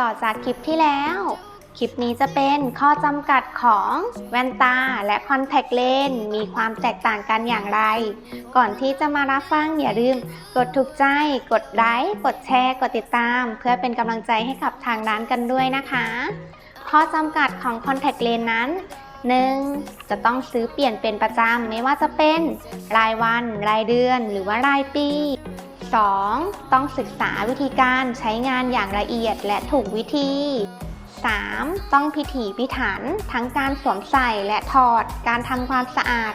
ต่อจากคลิปที่แล้ว คลิปนี้จะเป็นข้อจำกัดของแว่นตาและคอนแทคเลนส์มีความแตกต่างกันอย่างไร ก่อนที่จะมารับฟังอย่าลืม กดถูกใจ กดไลค์กดแชร์ กดติดตาม เพื่อเป็นกำลังใจให้กับทางร้านกันด้วยนะคะ ข้อจำกัดของคอนแทคเลนส์นั้น 1. จะต้องซื้อเปลี่ยนเป็นประจำไม่ว่าจะเป็น รายวัน รายเดือน หรือว่ารายปี 2. ต้องศึกษาวิธีการใช้งานอย่างละเอียดและถูกวิธี 3. ต้องพิถีพิถัน ทั้งการสวมใส่และถอด การทำความสะอาด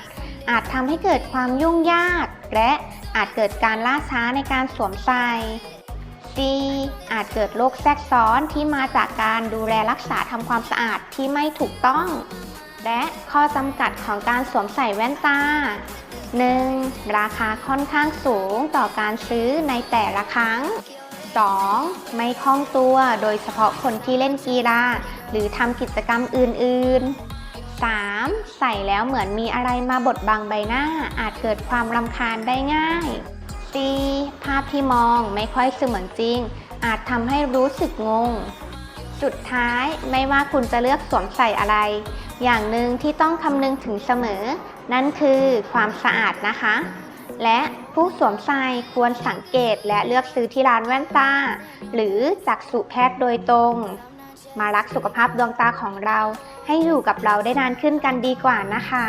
อาจทำให้เกิดความยุ่งยาก และอาจเกิดการล่าช้าในการสวมใส่ C อาจเกิดโรคแทรกซ้อนที่มาจากการดูแลรักษาทำความสะอาดที่ไม่ถูกต้อง และข้อจำกัดของการสวมใส่แว่นตา 1. ราคาค่อนข้างสูงต่อการซื้อในแต่ละครั้ง 2. ไม่คล่องตัวโดยเฉพาะคนที่เล่นกีฬาหรือทำกิจกรรมอื่น ๆ 3. ใส่แล้วเหมือนมีอะไรมาบดบังใบหน้า อาจเกิดความรำคาญได้ง่าย 4. ภาพที่มองไม่ค่อยเสมือนจริง อาจทำให้รู้สึกงง สุดท้ายไม่ว่าคุณจะเลือกสวมใส่อะไร อย่างหนึ่งที่ต้องคำนึงถึงเสมอ นั่นคือความสะอาดนะคะ และผู้สวมใส่ควรสังเกตและเลือกซื้อที่ร้านแว่นตา หรือจากสุแพทย์โดยตรง มารักสุขภาพดวงตาของเรา ให้อยู่กับเราได้นานขึ้นกันดีกว่านะคะ